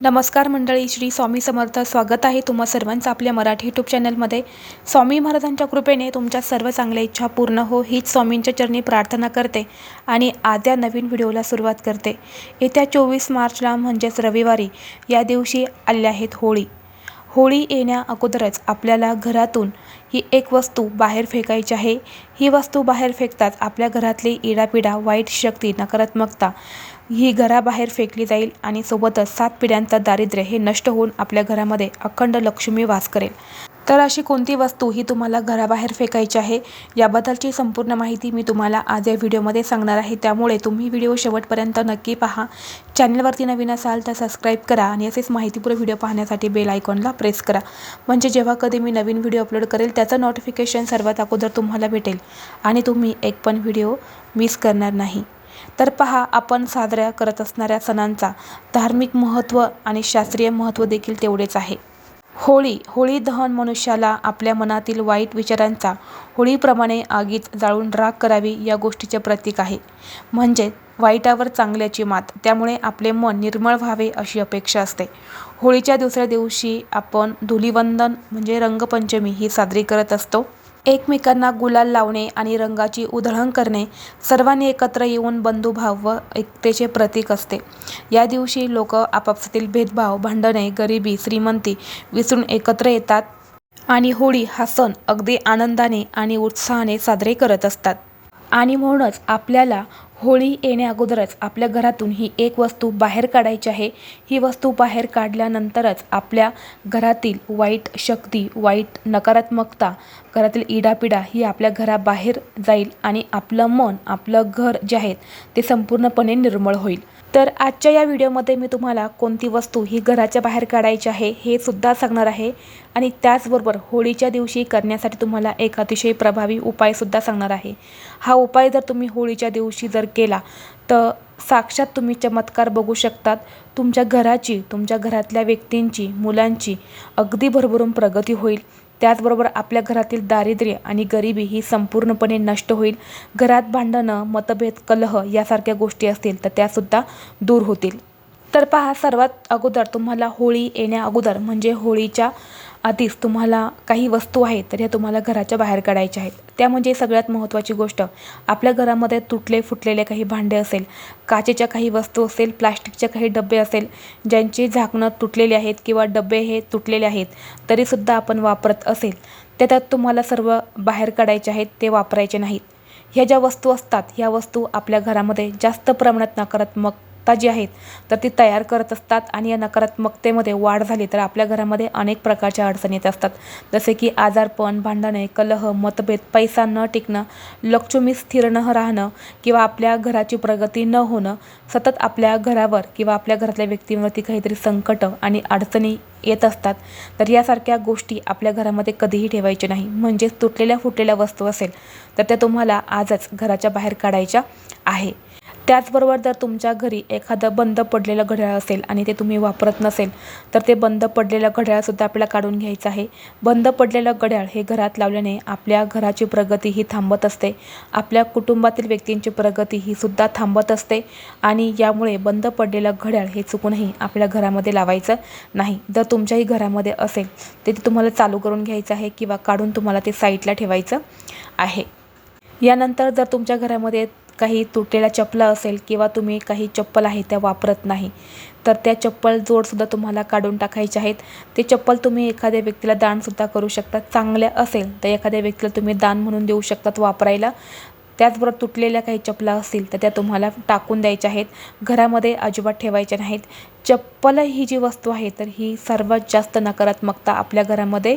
नमस्कार मंडळी श्री स्वामी समर्थ स्वागत आहे तुम्हा सर्वांचं आपल्या मराठी यूट्यूब चॅनलमध्ये स्वामी महाराजांच्या कृपेने तुमच्या सर्व चांगल्या इच्छा पूर्ण हो हीच स्वामींच्या चरणी प्रार्थना करते आणि आद्या नवीन व्हिडिओला सुरुवात करते. येत्या चोवीस मार्चला म्हणजेच रविवारी या दिवशी आले आहेत होळी. होळी येण्या अगोदरच आपल्याला घरातून ही एक वस्तू बाहेर फेकायची आहे. ही वस्तू बाहेर फेकताच आपल्या घरातली इडापिडा वाईट शक्ती नकारात्मकता ही घराबाहेर फेकली जाईल आणि सोबतच सात पिढ्यांचं दारिद्र्य हे नष्ट होऊन आपल्या घरामध्ये अखंड लक्ष्मी वास करेल. तर अशी कोणती वस्तू ही तुम्हाला घराबाहेर फेकायची आहे? याबद्दलची संपूर्ण माहिती मी तुम्हाला आज या व्हिडिओमध्ये सांगणार आहे. त्यामुळे तुम्ही व्हिडिओ शेवटपर्यंत नक्की पहा. चॅनलवरती नवीन असाल तर सबस्क्राईब करा आणि असेच माहितीपूर्ण व्हिडिओ पाहण्यासाठी बेल आयकॉनला प्रेस करा. म्हणजे जेव्हा कधी मी नवीन व्हिडिओ अपलोड करेल त्याचं नोटिफिकेशन सर्वात अगोदर तुम्हाला भेटेल. आणि तुम्ही एक पण व्हिडिओ मिस करणार नाही. तर पहा आपण साजऱ्या करत असणाऱ्या सणांचा धार्मिक महत्त्व आणि शास्त्रीय महत्त्व देखील तेवढेच आहे. होळी होळी दहन मनुष्याला आपल्या मनातील वाईट विचारांचा होळीप्रमाणे आगीत जाळून राग करावी या गोष्टीचे प्रतीक आहे. म्हणजे वाईटावर चांगल्याची मात त्यामुळे आपले मन निर्मळ व्हावे अशी अपेक्षा असते. होळीच्या दुसऱ्या दिवशी आपण धुलिवंदन म्हणजे रंगपंचमी ही साजरी करत असतो. एकमेकांना गुलाल लावणे आणि रंगाची उधळण करणे सर्वांनी एकत्र येऊन बंधुभाव व एकतेचे प्रतीक असते. या दिवशी लोक आपापसातील भेदभाव भांडणे गरिबी श्रीमंती विसरून एकत्र येतात आणि होळी हा सण अगदी आनंदाने आणि उत्साहाने साजरे करत असतात. आणि म्हणूनच आपल्याला होळी येण्याअगोदरच आपल्या घरातून ही एक वस्तू बाहेर काढायची आहे. ही वस्तू बाहेर काढल्यानंतरच आपल्या घरातील वाईट शक्ती वाईट नकारात्मकता घरातील इडापिडा ही आपल्या घराबाहेर जाईल आणि आपलं मन आपलं घर जे आहे ते संपूर्णपणे निर्मळ होईल. तर आजच्या या व्हिडिओमध्ये मी तुम्हाला कोणती वस्तू ही घराच्या बाहेर काढायची आहे हे सुद्धा सांगणार आहे. आणि त्याचबरोबर होळीच्या दिवशी करण्यासाठी तुम्हाला एक अतिशय प्रभावी उपायसुद्धा सांगणार आहे. हा उपाय जर तुम्ही होळीच्या दिवशी जर केला तर साक्षात तुम्ही चमत्कार बघू शकतात. तुमच्या घराची तुमच्या घरातल्या व्यक्तींची मुलांची अगदी भरभरून प्रगती होईल. त्याचबरोबर आपल्या घरातील दारिद्र्य आणि गरिबी ही संपूर्णपणे नष्ट होईल. घरात भांडणं मतभेद कलह यासारख्या गोष्टी असतील तर त्यासुद्धा दूर होतील. तर पहा सर्वात अगोदर तुम्हाला होळी येण्या अगोदर म्हणजे होळीच्या आधीच तुम्हाला काही वस्तू आहेत तर ह्या तुम्हाला घराच्या बाहेर काढायच्या आहेत. त्या म्हणजे सगळ्यात महत्त्वाची गोष्ट. आपल्या घरामध्ये तुटले फुटलेले काही भांडे असेल काचेच्या काही वस्तू असेल प्लास्टिकच्या काही डबे असेल ज्यांची झाकणं तुटलेली आहेत किंवा डबे हे तुटलेले आहेत तरीसुद्धा आपण वापरत असेल त्यात तुम्हाला सर्व बाहेर काढायचे आहेत ते वापरायचे नाहीत. ह्या ज्या वस्तू असतात ह्या वस्तू आपल्या घरामध्ये जास्त प्रमाणात नकारात्मक जी आहेत तर ती तयार करत असतात आणि या नकारात्मकतेमध्ये वाढ झाली तर आपल्या घरामध्ये अनेक प्रकारच्या अडचणी येत असतात. जसे की आजारपण भांडणे कलह मतभेद पैसा न टिकणं लक्ष्मी स्थिर न राहणं किंवा आपल्या घराची प्रगती न होणं सतत आपल्या घरावर किंवा आपल्या घरातल्या व्यक्तींवरती काहीतरी संकट आणि अडचणी येत असतात तर यासारख्या गोष्टी आपल्या घरामध्ये कधीही ठेवायच्या नाही. म्हणजेच तुटलेल्या फुटलेल्या वस्तू असेल तर त्या तुम्हाला आजच घराच्या बाहेर काढायच्या आहे. त्याचबरोबर जर तुमच्या घरी एखादं बंद पडलेलं घड्याळ असेल आणि ते तुम्ही वापरत नसेल तर ते बंद पडलेलं घड्याळसुद्धा आपल्याला काढून घ्यायचं आहे. बंद पडलेलं घड्याळ हे घरात लावल्याने आपल्या घराची प्रगती ही थांबत असते. आपल्या कुटुंबातील व्यक्तींची प्रगती ही सुद्धा थांबत असते आणि यामुळे बंद पडलेलं घड्याळ हे चुकूनही आपल्या घरामध्ये लावायचं नाही. जर तुमच्याही घरामध्ये असेल तर ते तुम्हाला चालू करून घ्यायचं आहे किंवा काढून तुम्हाला ते साईडला ठेवायचं आहे. यानंतर जर तुमच्या घरामध्ये काही तुटलेल्या चपला असेल किंवा तुम्ही काही चप्पल आहे त्या वापरत नाही तर त्या चप्पल जोडसुद्धा तुम्हाला काढून टाकायचे आहेत. ते चप्पल तुम्ही एखाद्या व्यक्तीला दानसुद्धा करू शकता चांगल्या असेल तर एखाद्या व्यक्तीला तुम्ही दान म्हणून देऊ शकतात वापरायला. त्याचबरोबर तुटलेल्या काही चपला असतील तर त्या तुम्हाला टाकून द्यायच्या आहेत. घरामध्ये अजिबात ठेवायच्या नाहीत. चप्पल ही जी वस्तू आहे तर ही सर्वात जास्त नकारात्मकता आपल्या घरामध्ये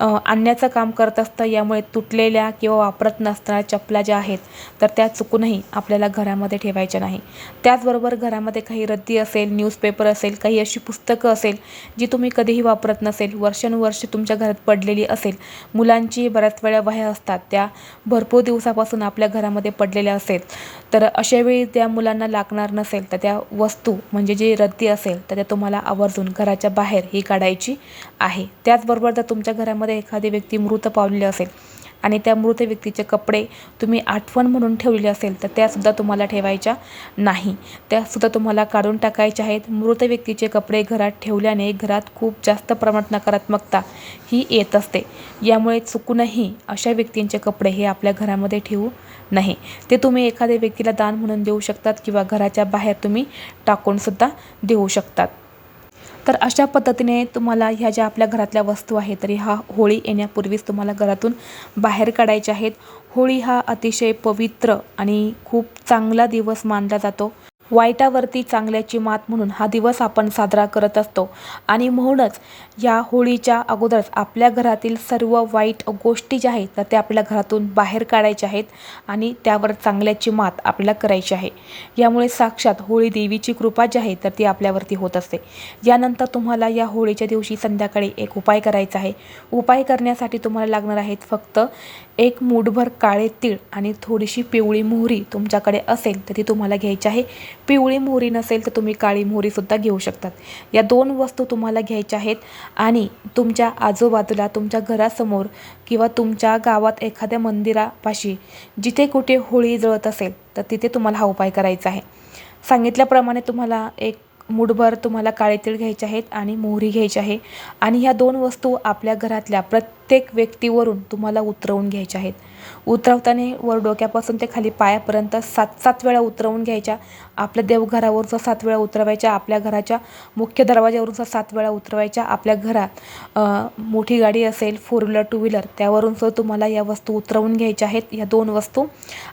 आणण्याचं काम करत असतं. यामुळे तुटलेल्या किंवा वापरत नसणाऱ्या चपला ज्या आहेत तर त्या चुकूनही आपल्याला घरामध्ये ठेवायच्या नाही. त्याचबरोबर घरामध्ये काही रद्दी असेल न्यूजपेपर असेल काही अशी पुस्तकं असेल जी तुम्ही कधीही वापरत नसेल वर्षानुवर्ष तुमच्या घरात पडलेली असेल मुलांची बऱ्याच वेळा वह्या असतात त्या भरपूर दिवसापासून आपल्या घरामध्ये पडलेल्या असेल तर अशावेळी त्या मुलांना लागणार नसेल तर त्या वस्तू म्हणजे जी रद्दी असेल असेल तर त्या तुम्हाला आवर्जून घराच्या बाहेर ही काढायची आहे. त्याचबरोबर जर तुमच्या घरामध्ये एखादी व्यक्ती मृत पावलेली असेल आणि त्या मृत व्यक्तीचे कपडे तुम्ही आठवण म्हणून ठेवलेले असेल तर त्यासुद्धा तुम्हाला ठेवायच्या नाही. त्यासुद्धा तुम्हाला काढून टाकायच्या आहेत. मृत व्यक्तीचे कपडे घरात ठेवल्याने घरात खूप जास्त प्रमाणात नकारात्मकता ही येत असते. यामुळे चुकूनही अशा व्यक्तींचे कपडे हे आपल्या घरामध्ये ठेवू नाही ते तुम्ही एखाद्या व्यक्तीला दान म्हणून देऊ शकतात किंवा घराच्या बाहेर तुम्ही टाकूनसुद्धा देऊ शकतात. तर अशा पद्धतीने तुम्हाला ह्या ज्या आपल्या घरातल्या वस्तू आहेत तरी हा होळी येण्यापूर्वीच तुम्हाला घरातून बाहेर काढायच्या आहेत. होळी हा अतिशय पवित्र आणि खूप चांगला दिवस मानला जातो. वाईटावरती चांगल्याची मात म्हणून हा दिवस आपण साजरा करत असतो. आणि म्हणूनच या होळीच्या अगोदरच आपल्या घरातील सर्व वाईट गोष्टी ज्या आहेत तर त्या आपल्या घरातून बाहेर काढायच्या आहेत आणि त्यावर चांगल्याची मात आपल्याला करायची आहे. यामुळे साक्षात होळी देवीची कृपा जी आहे तर ती आपल्यावरती होत असते. यानंतर तुम्हाला या होळीच्या दिवशी संध्याकाळी एक उपाय करायचा आहे. उपाय करण्यासाठी तुम्हाला लागणार आहेत फक्त एक मूठभर काळे तीळ आणि थोडीशी पिवळी मोहरी तुमच्याकडे असेल तर ती तुम्हाला घ्यायची आहे. पिवळी मोहरी नसेल तर तुम्ही काळी मोहरीसुद्धा घेऊ शकतात. या दोन वस्तू तुम्हाला घ्यायच्या आहेत आणि तुमच्या आजूबाजूला तुमच्या घरासमोर किंवा तुमच्या गावात एखाद्या मंदिरापाशी जिथे कुठे होळी जळत असेल तर तिथे तुम्हाला हा उपाय करायचा आहे. सांगितल्याप्रमाणे तुम्हाला एक मूठभर तुम्हाला काळे तीळ घ्यायचे आहेत आणि मोहरी घ्यायची आहे आणि ह्या दोन वस्तू आपल्या घरातल्या प्रत्येक व्यक्तीवरून तुम्हाला उतरवून घ्यायच्या आहेत. उतरवताना वर डोक्यापासून ते खाली पायापर्यंत सात सात वेळा उतरवून घ्यायच्या. आपल्या देवघरावरचं सात वेळा उतरवायच्या. आपल्या घराच्या मुख्य दरवाज्यावरचं सात वेळा उतरवायच्या. आपल्या घरात मोठी गाडी असेल फोर व्हीलर टू व्हीलर त्यावरून सुद्धा तुम्हाला या वस्तू उतरवून घ्यायच्या आहेत. या दोन वस्तू.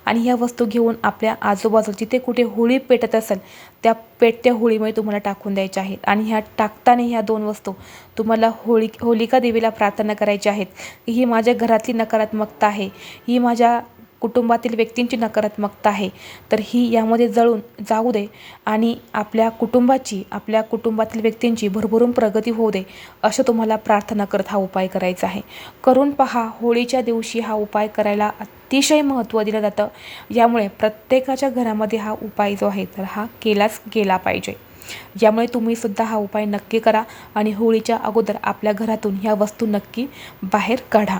आणि ह्या वस्तू घेऊन आपल्या आजूबाजू जिथे कुठे होळी पेटत असेल त्या पेटत्या होळीमध्ये तुम्हाला टाकून द्यायच्या आहेत. आणि ह्या टाकताना ह्या दोन वस्तू तुम्हाला होळी होलिका देवीला प्रार्थना करायची आहेत. की ही माझ्या घरातली नकारात्मकता आहे. ही माझ्या कुटुंबातील व्यक्तींची नकारात्मकता आहे. तर ही यामध्ये जळून जाऊ दे आणि आपल्या कुटुंबाची आपल्या कुटुंबातील व्यक्तींची भरभरून प्रगती होऊ दे असं तुम्हाला प्रार्थना करत हा उपाय करायचा आहे. करून पहा होळीच्या दिवशी हा उपाय करायला अतिशय महत्त्व दिलं जातं. यामुळे प्रत्येकाच्या घरामध्ये हा उपाय जो आहे तर हा केलाच गेला पाहिजे. यामुळे तुम्ही सुद्धा हा उपाय नक्की करा आणि होळीच्या अगोदर आपल्या घरातून ह्या वस्तू नक्की बाहेर काढा.